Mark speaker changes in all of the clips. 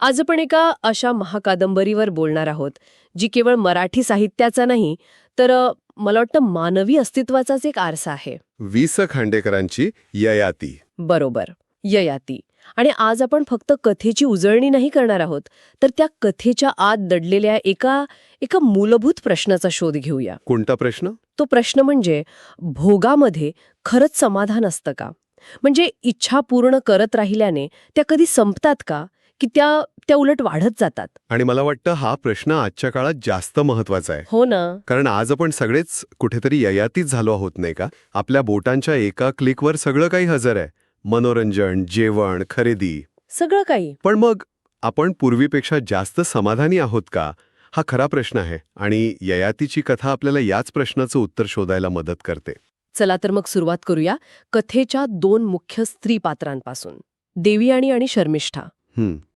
Speaker 1: आज आपण एका अशा महाकादंबरीवर बोलणार आहोत जी केवळ मराठी साहित्याचा नाही तर मला वाटतं मानवी अस्तित्वाचाच एक आरसा आहे.
Speaker 2: वि स खांडेकरांची ययाती.
Speaker 1: बरोबर ययाती. आणि आज आपण फक्त कथेची उजळणी नाही करणार आहोत तर त्या कथेच्या आत दडलेल्या एका एका मूलभूत प्रश्नाचा शोध घेऊया.
Speaker 2: कोणता प्रश्न?
Speaker 1: तो प्रश्न म्हणजे भोगामध्ये खरंच समाधान असतं का? म्हणजे इच्छा पूर्ण करत राहिल्याने त्या कधी संपतात का? की त्या त्या उलट वाढत जातात.
Speaker 2: आणि मला वाटतं हा प्रश्न आजच्या काळात जास्त महत्त्वाचा आहे.
Speaker 1: हो ना.
Speaker 2: कारण आज आपण सगळेच कुठेतरी ययातीच झालो आहोत नाही का? आपल्या बोटांच्या एका क्लिकवर सगळं काही हजर आहे. मनोरंजन जेवण खरेदी.
Speaker 1: सगळं काही.
Speaker 2: पण मग आपण पूर्वीपेक्षा जास्त समाधानी आहोत का? हा खरा प्रश्न आहे. आणि ययातीची कथा आपल्याला याच प्रश्नाचं उत्तर शोधायला मदत करते.
Speaker 1: चला तर मग सुरुवात करूया कथेच्या दोन मुख्य स्त्री पात्रांपासून. देवयानी आणि शर्मिष्ठा.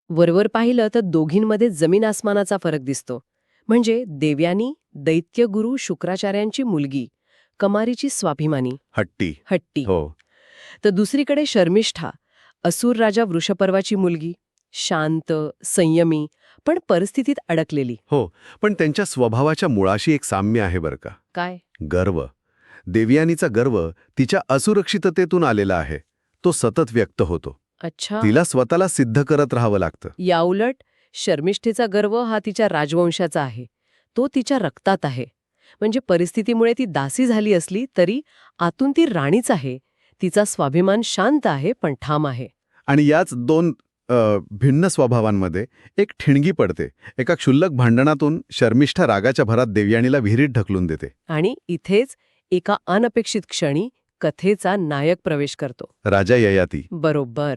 Speaker 1: वरवर पाहिलं तर दोघींमध्ये जमीन आसमानाचा फरक दिसतो. म्हणजे देवयानी दैत्यगुरु शुक्राचार्यांची मुलगी कमारीची स्वाभिमानी.
Speaker 2: हट्टी.
Speaker 1: हट्टी.
Speaker 2: हो.
Speaker 1: तर दुसरीकडे शर्मिष्ठा असुर राजा वृषपर्वाची मुलगी शांत संयमी पण परिस्थितीत अडकलेली.
Speaker 2: हो पण त्यांच्या स्वभावाच्या मुळाशी एक साम्य आहे बरं का.
Speaker 1: काय?
Speaker 2: गर्व. देवयानीचा गर्व तिच्या असुरक्षिततेतून आलेला आहे. तो सतत व्यक्त होतो.
Speaker 1: अच्छा.
Speaker 2: तिला स्वतःला सिद्ध करत राहावं लागतं.
Speaker 1: याउलट शर्मिष्ठेचा गर्व हा तिच्या राजवंशाचा आहे. तो तिच्या रक्तात आहे. म्हणजे परिस्थितीमुळे ती दासी झाली असली तरी आतून ती राणीच आहे. तिचा स्वाभिमान शांत आहे पण ठाम आहे.
Speaker 2: आणि याच दोन अ, भिन्न स्वभावांमध्ये एक ठिणगी पडते. एका क्षुल्लक भांडणातून शर्मिष्ठा रागाच्या भरात देवयानीला विहिरीत ढकलून देते.
Speaker 1: आणि इथेच एका अनपेक्षित क्षणी कथेचा नायक प्रवेश करतो.
Speaker 2: राजा ययाती.
Speaker 1: बरोबर.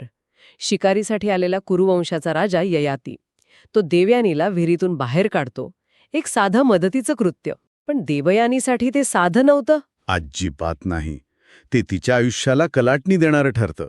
Speaker 1: शिकारीसाठी आलेला कुरुवंशाचा राजा ययाती. तो देवयानीला विहिरीतून बाहेर काढतो. एक साधं मदतीचं कृत्य. पण देवयानीसाठी ते साधं नव्हतं.
Speaker 2: अजिबात नाही. ते तिच्या आयुष्याला कलाटणी देणारं ठरतं.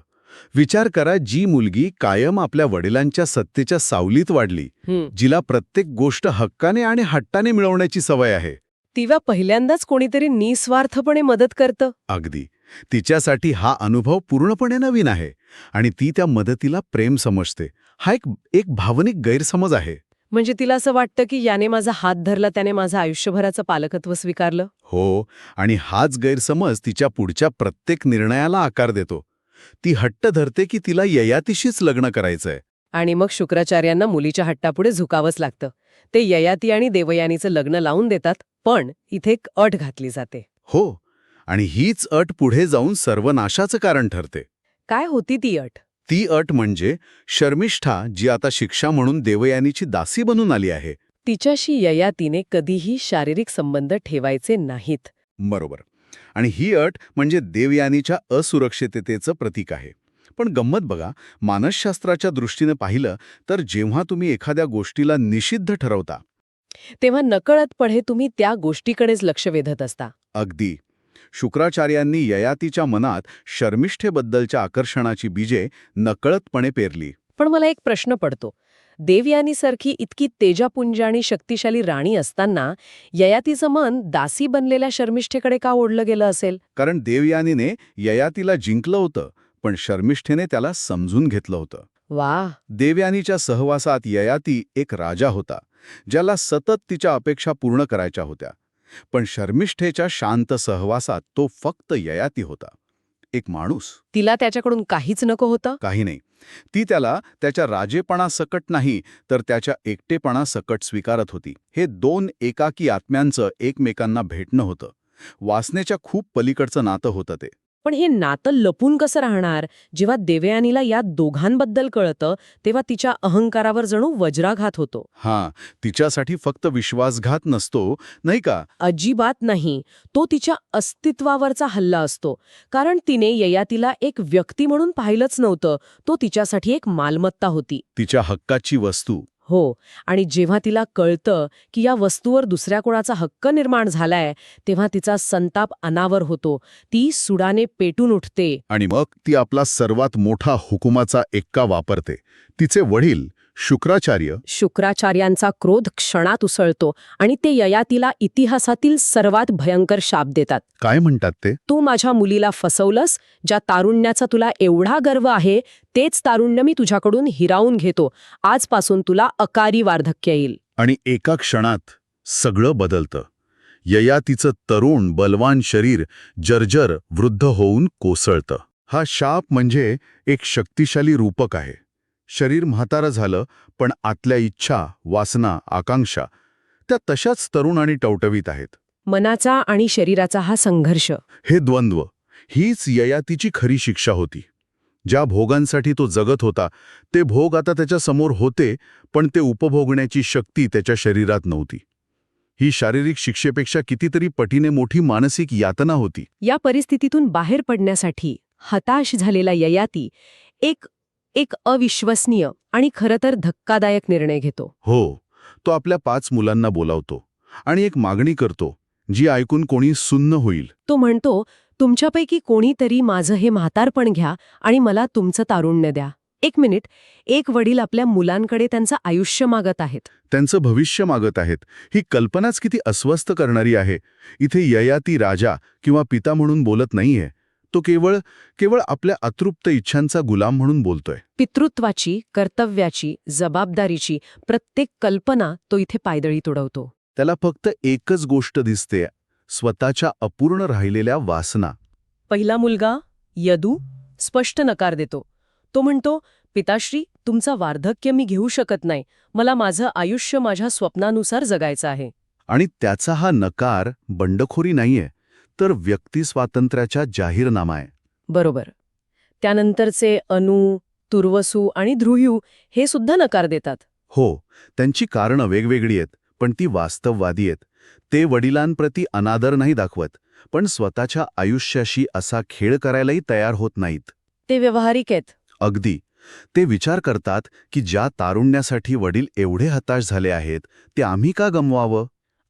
Speaker 2: विचार करा जी मुलगी कायम आपल्या वडिलांच्या सत्तेच्या सावलीत वाढली. जिला प्रत्येक गोष्ट हक्काने आणि हट्टाने मिळवण्याची सवय आहे.
Speaker 1: तिला पहिल्यांदाच कोणीतरी निस्वार्थपणे मदत करतं.
Speaker 2: अगदी. तिच्यासाठी हा अनुभव पूर्णपणे नवीन आहे आणि ती त्या मदतीला प्रेम समजते. हा एक एक भावनिक गैरसमज आहे.
Speaker 1: म्हणजे तिला असं वाटतं की याने माझा हात धरला त्याने माझं आयुष्यभराचं पालकत्व स्वीकारलं?
Speaker 2: हो आणि हाच गैरसमज तिच्या पुढच्या प्रत्येक निर्णयाला आकार देतो. ती हट्ट धरते की तिला ययातीशीच लग्न करायचंय.
Speaker 1: आणि मग शुक्राचार्यांना मुलीच्या हट्टापुढे झुकावंच लागतं. ते ययाती आणि देवयानीचं लग्न लावून देतात पण इथे एक अट घातली जाते.
Speaker 2: हो आणि हीच अट पुढे जाऊन सर्वनाशाचं कारण ठरते.
Speaker 1: काय होती ती अट?
Speaker 2: ती अट म्हणजे शर्मिष्ठा जी आता शिक्षा म्हणून देवयानीची दासी बनून आली आहे.
Speaker 1: तिच्याशी ययातीने कधीही शारीरिक संबंध ठेवायचे नाहीत.
Speaker 2: बरोबर. आणि ही अट म्हणजे देवयानीच्या असुरक्षिततेचं प्रतीक आहे. पण गंमत बघा मानसशास्त्राच्या दृष्टीने पाहिलं तर जेव्हा तुम्ही एखाद्या गोष्टीला निषिद्ध ठरवता
Speaker 1: तेव्हा नकळतपणे तुम्ही त्या गोष्टीकडेच लक्ष वेधत असता.
Speaker 2: अगदी. शुक्राचार्यांनी ययातीच्या मनात शर्मिष्ठेबद्दलच्या आकर्षणाची बीजे नकळतपणे पेरली.
Speaker 1: पण मला एक प्रश्न पडतो. देवयानीसारखी इतकी तेजापुंज आणि शक्तिशाली राणी असताना ययातीचं मन दासी बनलेल्या शर्मिष्ठेकडे का ओढलं गेलं असेल?
Speaker 2: कारण देवयानीने ययातीला जिंकलं होतं पण शर्मिष्ठेने त्याला समजून घेतलं होतं.
Speaker 1: वा
Speaker 2: देवयानीच्या सहवासात ययाती एक राजा होता ज्याला सतत तिच्या अपेक्षा पूर्ण करायच्या होत्या. पण शर्मिष्ठेच्या शांत सहवासात तो फक्त ययाती होता. एक माणूस.
Speaker 1: तिला त्याच्याकडून काहीच नको होतं?
Speaker 2: काही नाही. ती त्याला त्याच्या राजेपणासकट नाही तर त्याच्या एकटेपणासकट स्वीकारत होती. हे दोन एकाकी आत्म्यांचं एकमेकांना भेटणं होतं. वासनेच्या खूप पलीकडचं नातं होतं ते.
Speaker 1: पण हे नातं लपून कसं राहणार? जेव्हा देवयानीला या दोघांबद्दल कळतं तेव्हा तिच्या अहंकारावर जणू वज्राघात होतो.
Speaker 2: हां तिच्यासाठी फक्त विश्वासघात नसतो नाही का?
Speaker 1: अजिबात नाही. तो तिच्या अस्तित्वावरचा हल्ला असतो. कारण तिने ययातीला एक व्यक्ती म्हणून पाहिलंच नव्हतं. तो तिच्यासाठी एक मालमत्ता होती.
Speaker 2: तिच्या हक्काची वस्तू.
Speaker 1: हो. आणि जेव्हा तिला कळतं की या वस्तूवर दुसऱ्या कोणाचा हक्क निर्माण झालाय तेव्हा तिचा संताप अनावर होतो. ती सुडाने पेटून उठते.
Speaker 2: आणि मग ती आपला सर्वात मोठा हुकुमाचा एक्का वापरते. तिचे वडील शुक्राचार्य
Speaker 3: शुक्राचार्यांचा क्रोध क्षणात उसळतो आणि ते ययातीला इतिहासातील सर्वात भयंकर शाप देतात.
Speaker 2: काय म्हणतात ते?
Speaker 3: तू माझ्या मुलीला फसवलंस ज्या तारुण्याचा तुला एवढा गर्व आहे तेच तारुण्य मी तुझ्याकडून हिरावून घेतो. आजपासून तुला अकारी वार्धक्य येईल.
Speaker 2: आणि एका क्षणात सगळं बदलतं. ययातीचं तरुण बलवान शरीर जर्जर वृद्ध होऊन कोसळतं. हा शाप म्हणजे एक शक्तिशाली रूपक आहे. शरीर म्हातारं झालं पण आतल्या इच्छा वासना आकांक्षा त्या तशाच तरुण आणि टवटवीत आहेत.
Speaker 3: मनाचा आणि शरीराचा हा संघर्ष.
Speaker 2: हे द्वंद्व हीच ययातीची खरी शिक्षा होती. ज्या भोगांसाठी तो जगत होता ते भोग आता त्याच्यासमोर होते पण ते उपभोगण्याची शक्ती त्याच्या शरीरात नव्हती. ही शारीरिक शिक्षेपेक्षा कितीतरी पटीने मोठी मानसिक यातना होती.
Speaker 3: या परिस्थितीतून बाहेर पडण्यासाठी हताश झालेला ययाती एक एक अविश्वसनीय आणि खरं तर धक्कादायक निर्णय घेतो.
Speaker 2: हो तो आपल्या पाच मुलांना बोलावतो आणि एक मागणी करतो जी ऐकून कोणी सुन्न होईल.
Speaker 3: तो म्हणतो तुमच्यापैकी कोणीतरी माझं हे म्हातारपण घ्या आणि मला तुमचं तारुण्य द्या. एक मिनिट एक वडील आपल्या मुलांकडे त्यांचं आयुष्य मागत आहेत.
Speaker 2: त्यांचं भविष्य मागत आहेत. ही कल्पनाच किती अस्वस्थ करणारी आहे. इथे ययाती राजा किंवा पिता म्हणून बोलत नाहीये. तो केवळ केवळ आपल्या अतृप्त इच्छांचा गुलाम म्हणून बोलतोय.
Speaker 3: पितृत्वाची कर्तव्याची जबाबदारीची प्रत्येक कल्पना तो इथे पायदळी तुडवतो.
Speaker 2: त्याला फक्त एकच गोष्ट दिसते स्वतःच्या अपूर्ण राहिलेल्या वासना.
Speaker 1: पहिला मुलगा यदू स्पष्ट नकार देतो. तो म्हणतो पिताश्री तुमचा वार्धक्य मी घेऊ शकत नाही. मला माझं आयुष्य माझ्या स्वप्नानुसार जगायचं आहे.
Speaker 2: आणि त्याचा हा नकार बंडखोरी नाहीये. तर व्यक्तिस्वातंत्र्याच्या जाहीरनामा आहे
Speaker 1: बरोबर. त्यानंतरचे अनु तुर्वसू आणि ध्रुयू हे सुद्धा नकार देतात.
Speaker 2: हो त्यांची कारणं वेगवेगळी आहेत पण ती वास्तववादी आहेत. ते वडिलांप्रती अनादर नाही दाखवत पण स्वतःच्या आयुष्याशी असा खेळ करायलाही तयार होत नाहीत.
Speaker 1: ते व्यवहारिक आहेत.
Speaker 2: अगदी. ते विचार करतात की ज्या तारुण्यासाठी वडील एवढे हताश झाले आहेत ते आम्ही का गमवावं?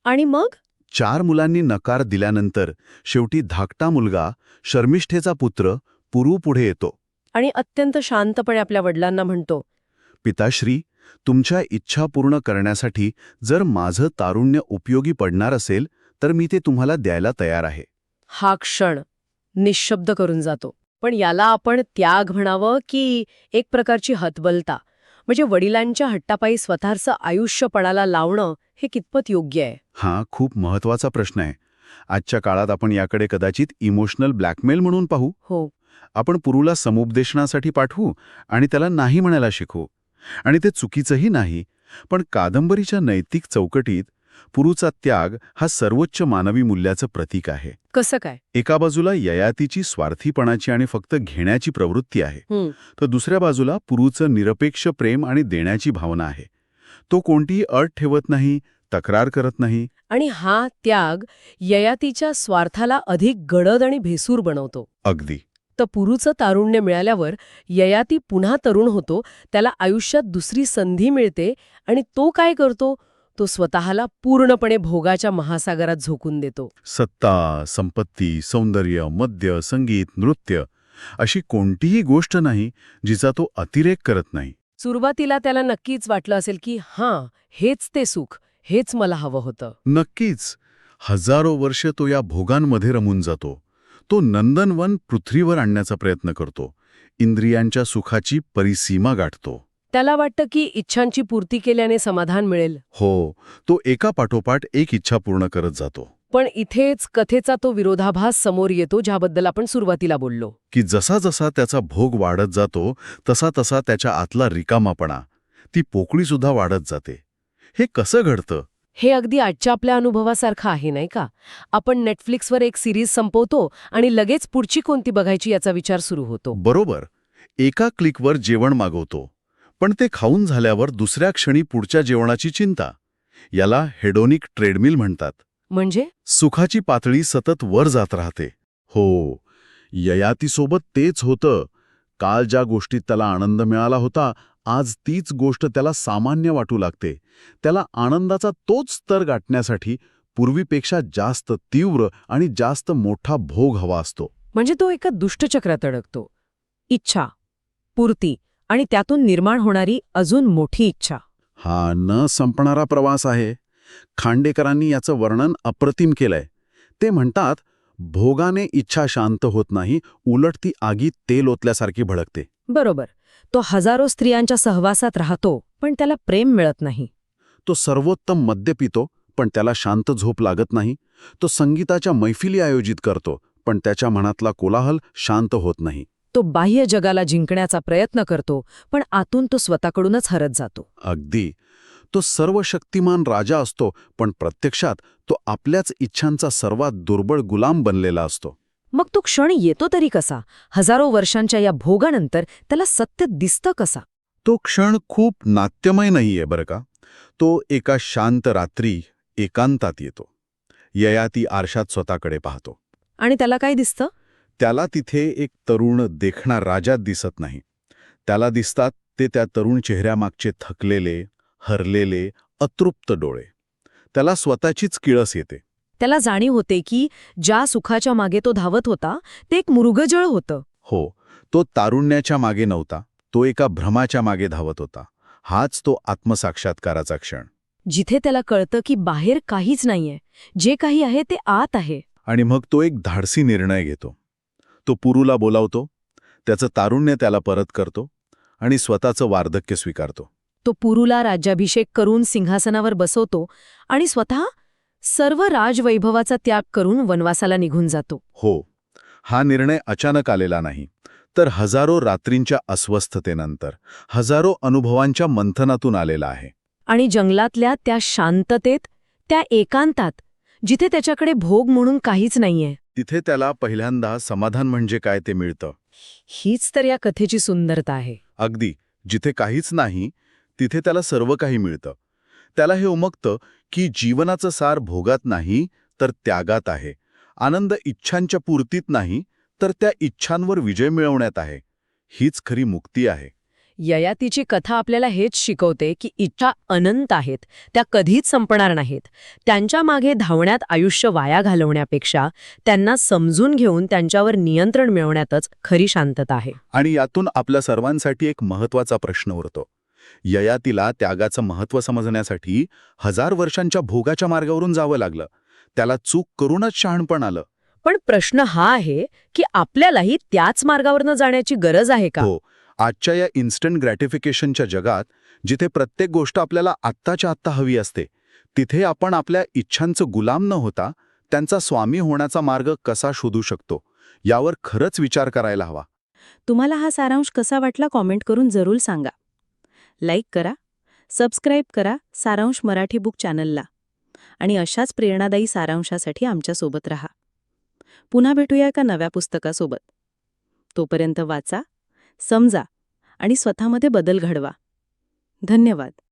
Speaker 1: आणि मग?
Speaker 2: चार मुलांनी नकार दिल्यानंतर शेवटी धाकटा मुलगा शर्मिष्ठेचा पुत्र पुरू पुढे येतो.
Speaker 1: आणि अत्यंत शांतपणे आपल्या वडिलांना म्हणतो
Speaker 2: पिताश्री तुमच्या इच्छा पूर्ण करण्यासाठी जर माझं तारुण्य उपयोगी पडणार असेल तर मी ते तुम्हाला द्यायला तयार आहे.
Speaker 1: हा क्षण निशब्द करून जातो. पण याला आपण त्याग म्हणावं की एक प्रकारची हतबलता. म्हणजे वडिलांच्या हट्टापायी स्वतःचं आयुष्य पणाला लावणं हे कितपत योग्य आहे?
Speaker 2: हा खूप महत्त्वाचा प्रश्न आहे. आजच्या काळात आपण याकडे कदाचित इमोशनल ब्लॅकमेल म्हणून पाहू.
Speaker 1: हो.
Speaker 2: आपण पुरूला समुपदेशनासाठी पाठवू आणि त्याला नाही म्हणायला शिकवू. आणि ते चुकीचंही नाही पण कादंबरीच्या नैतिक चौकटीत पुरूचा त्याग हा सर्वोच्च मानवी मूल्याचं प्रतीक आहे.
Speaker 1: कसं काय?
Speaker 2: एका बाजूला ययातीची स्वार्थीपणाची आणि फक्त घेण्याची प्रवृत्ती आहे
Speaker 1: हं,
Speaker 2: तर दुसऱ्या बाजूला पुरूचं निरपेक्ष प्रेम आणि देण्याची भावना आहे. तो कोणतीही अट ठेवत नाही तक्रार करत नाही.
Speaker 1: आणि हा त्याग ययातीच्या स्वार्थाला अधिक गडद आणि भेसूर बनवतो.
Speaker 2: अगदी.
Speaker 1: तर पुरूचं तारुण्य मिळाल्यावर ययाती पुन्हा तरुण होतो त्याला आयुष्यात दुसरी संधी मिळते आणि तो काय करतो? तो स्वतःला पूर्णपणे भोगाच्या महासागरात झोकून देतो.
Speaker 2: सत्ता संपत्ती सौंदर्य मद्य संगीत नृत्य अशी कोणतीही गोष्ट नाही जिचा तो अतिरेक करत नाही.
Speaker 1: सुरुवातीला त्याला नक्कीच वाटलं असेल की हां हेच ते सुख. हेच मला हवं होतं.
Speaker 2: नक्कीच. हजारो वर्ष तो या भोगांमध्ये रमून जातो. तो नंदनवन पृथ्वीवर आणण्याचा प्रयत्न करतो. इंद्रियांच्या सुखाची परिसीमा गाठतो.
Speaker 1: त्याला वाटतं की इच्छांची पूर्ती केल्याने समाधान मिळेल.
Speaker 2: हो तो एका पाठोपाठ एक इच्छा पूर्ण करत जातो.
Speaker 1: पण इथेच कथेचा तो विरोधाभास समोर येतो ज्याबद्दल आपण सुरुवातीला बोललो.
Speaker 2: की जसा जसा त्याचा भोग वाढत जातो तसा तसा त्याच्या आतला रिकामापणा ती पोकळीसुद्धा वाढत जाते. हे कसं घडतं?
Speaker 1: हे अगदी आजच्या आपल्या अनुभवासारखं आहे नाही का? आपण नेटफ्लिक्सवर एक सिरीज संपवतो आणि लगेच पुढची कोणती बघायची याचा विचार सुरू होतो.
Speaker 2: बरोबर. एका क्लिकवर जेवण मागवतो. पण ते खाऊन झाल्यावर दुसऱ्या क्षणी पुढच्या जेवणाची चिंता. याला हेडोनिक ट्रेडमिल म्हणतात.
Speaker 1: म्हणजे?
Speaker 2: सुखाची पातळी सतत वर जात राहते. हो ययातीसोबत तेच होतं. काल ज्या गोष्टीत त्याला आनंद मिळाला होता आज तीच गोष्ट त्याला सामान्य वाटू लागते. त्याला आनंदाचा तोच स्तर गाठण्यासाठी पूर्वीपेक्षा जास्त तीव्र आणि जास्त मोठा भोग हवा असतो.
Speaker 1: म्हणजे तो एका दुष्टचक्रात अडकतो. इच्छा पूर्ती आणि त्यातून निर्माण होणारी अजून मोठी इच्छा.
Speaker 4: हा न संपणारा प्रवास आहे. खांडेकरांनी याचं वर्णन अप्रतिम केलंय. ते म्हणतात भोगाने इच्छा शांत होत नाही उलट ती आगीत तेल ओतल्यासारखी भडकते.
Speaker 1: बरोबर. तो हजारो स्त्रियांच्या सहवासात राहतो पण त्याला प्रेम मिळत नाही.
Speaker 4: तो सर्वोत्तम मद्य पितो पण त्याला शांत झोप लागत नाही. तो संगीताच्या मैफिली आयोजित करतो पण त्याच्या मनातला कोलाहल शांत होत नाही.
Speaker 1: तो बाह्य जगाला जिंकण्याचा प्रयत्न करतो पण आतून तो स्वतःकडूनच हरत जातो.
Speaker 4: अगदी. तो सर्व शक्तिमान राजा असतो पण प्रत्यक्षात तो आपल्याच इच्छांचा सर्वात दुर्बळ गुलाम बनलेला असतो.
Speaker 1: मग तो क्षण येतो तरी कसा? हजारो वर्षांच्या या भोगानंतर त्याला सत्य दिसतं कसा?
Speaker 2: तो क्षण खूप नाट्यमय नाहीये बरं का? तो एका शांत रात्री एकांतात येतो. ययाती आरशात स्वतःकडे पाहतो.
Speaker 1: आणि त्याला काय दिसतं?
Speaker 2: त्याला तिथे एक तरुण देखणा राजा दिसत नाही. त्याला दिसतात ते त्या तरुण चेहऱ्यामागचे थकलेले हरलेले अतृप्त डोळे. त्याला स्वतःचीच किळस येते.
Speaker 1: त्याला जाणीव होते की ज्या सुखाच्या मागे तो धावत होता ते एक मृगजळ होतं.
Speaker 2: हो तो तारुण्याच्या मागे नव्हता तो एका भ्रमाच्या मागे धावत होता. हाच तो आत्मसाक्षात्काराचा क्षण.
Speaker 1: जिथे त्याला कळतं की बाहेर काहीच नाहीये जे काही आहे ते आत आहे.
Speaker 2: आणि मग तो एक धाडसी निर्णय घेतो. तो पुरूला बोलावतो त्याचं तारुण्य त्याला परत करतो आणि स्वतःचं वार्धक्य स्वीकारतो.
Speaker 1: तो पुरुला राज्याभिषेक करून सिंहासनावर बसवतो आणि स्वतः सर्व राजवैभवाचा त्याग करून वनवासाला निघून जातो.
Speaker 2: हो हा निर्णय अचानक आलेला नाही. तर हजारो रात्रींच्या अस्वस्थतेनंतर हजारो अनुभवांच्या मंथनातून आलेला आहे.
Speaker 1: आणि जंगलातल्या त्या शांततेत त्या एकांतात जिथे त्याच्याकडे भोग म्हणून काहीच नाहीये.
Speaker 2: तिथे त्याला पहिल्यांदा समाधान म्हणजे काय ते मिळतं?
Speaker 1: हीच तर या कथेची सुंदरता आहे.
Speaker 2: अगदी जिथे काहीच नाही तिथे त्याला सर्व काही मिळतं. त्याला हे उमगतं की जीवनाचं सार भोगात नाही तर त्यागात आहे. आनंद इच्छांच्या पूर्तीत नाही तर त्या इच्छांवर विजय मिळवण्यात आहे. हीच खरी मुक्ती आहे.
Speaker 1: ययातीची कथा आपल्याला हेच शिकवते की इच्छा अनंत आहेत त्या कधीच संपणार नाहीत. त्यांच्या मागे धावण्यात आयुष्य वाया घालवण्यापेक्षा त्यांना समजून घेऊन त्यांच्यावर नियंत्रण मिळवण्यातच खरी शांतता आहे.
Speaker 2: आणि यातून आपल्या सर्वांसाठी एक महत्त्वाचा प्रश्न उरतो. ययातीला त्यागाचं महत्त्व समजण्यासाठी हजार वर्षांच्या भोगाच्या मार्गावरून जावं लागलं. त्याला चूक करूनच शहाणपण आलं.
Speaker 1: पण प्रश्न हा आहे की आपल्यालाही त्याच मार्गावरनं जाण्याची गरज आहे का?
Speaker 2: हो. आजच्या या इन्स्टंट ग्रॅटिफिकेशनच्या जगात जिथे प्रत्येक गोष्ट आपल्याला आत्ताच्या आत्ता हवी असते तिथे आपण आपल्या इच्छांचं गुलाम न होता त्यांचा स्वामी होण्याचा मार्ग कसा शोधू शकतो यावर खरंच विचार करायला हवा.
Speaker 5: तुम्हाला हा सारांश कसा वाटला कॉमेंट करून जरूर सांगा. लाईक करा सबस्क्राईब करा सारांश मराठी बुक चॅनलला आणि अशाच प्रेरणादायी सारांशासाठी आमच्यासोबत रहा. पुन्हा भेटूया एका नव्या पुस्तकासोबत. तोपर्यंत वाचा समजा आणि स्वतःमध्ये बदल घडवा. धन्यवाद.